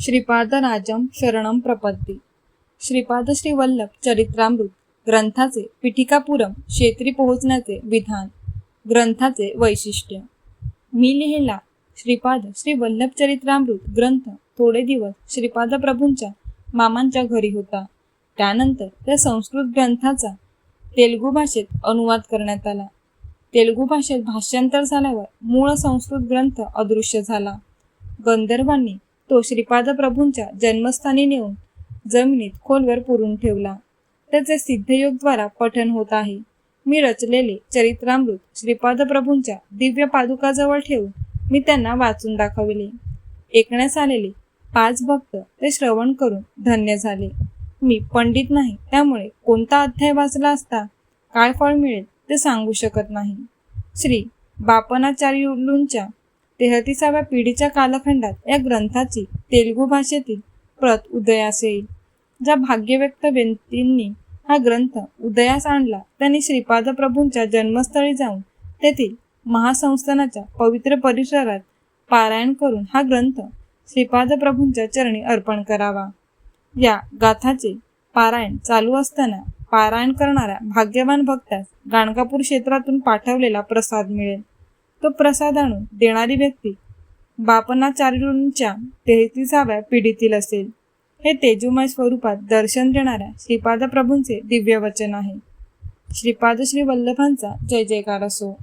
श्रीपादराजम शरणम प्रपत्ती श्रीपाद श्रीवल्लभ चरित्रामृत ग्रंथाचे पिठिकापुरम क्षेत्री पोहोचण्याचे विधान ग्रंथाचे वैशिष्ट्य। मी लिहिला श्रीपाद श्री वल्लभ चरित्रामृत ग्रंथ थोडे दिवस श्रीपाद प्रभूंच्या मामांच्या घरी होता। त्यानंतर त्या संस्कृत ग्रंथाचा तेलुगू भाषेत अनुवाद करण्यात आला। तेलुगू भाषेत भाषांतर झाल्यावर मूळ संस्कृत ग्रंथ अदृश्य झाला। गंधर्वांनी तो श्रीपाद प्रभूंच्या जन्मस्थानी नेऊन जमिनीत खोलवर पुरून ठेवला. त्याचे सिद्धयोगद्वारा पठन होत आहे. मी रचलेले चरित्रामृत श्रीपाद प्रभूंच्या दिव्य पादुकाजवळ ठेवून मी त्यांना वाचून दाखविले. ऐकण्यास आलेले पाच भक्त ते श्रवण करून धन्य झाले. मी पंडित नाही त्यामुळे कोणता अध्याय वाचला असता काय फळ मिळेल ते सांगू शकत नाही. श्री बापनाचार्युलूंच्या तेहतीसाव्या पिढीच्या कालखंडात या ग्रंथाची तेलुगू भाषेतील प्रत उदयास येईल. ज्या भाग्यव्यक्त व्यक्तींनी हा ग्रंथ उदयास आणला त्यांनी श्रीपाद प्रभूंच्या जन्मस्थळी जाऊन तेथील महासंस्थानाच्या पवित्र परिसरात पारायण करून हा ग्रंथ श्रीपाद प्रभूंच्या चरणी अर्पण करावा. या गाथाचे पारायण चालू असताना पारायण करणाऱ्या भाग्यवान भक्तास गाणगापूर क्षेत्रातून पाठवलेला प्रसाद मिळेल. तो प्रसाद आणून देणारी व्यक्ती बापनाचार्यूंच्या तेहतीसाव्या पिढीतील असेल. हे तेजोमय स्वरूपात दर्शन देणाऱ्या श्रीपाद प्रभूंचे दिव्य वचन आहे. श्रीपाद श्री वल्लभांचा जय जयकार असो.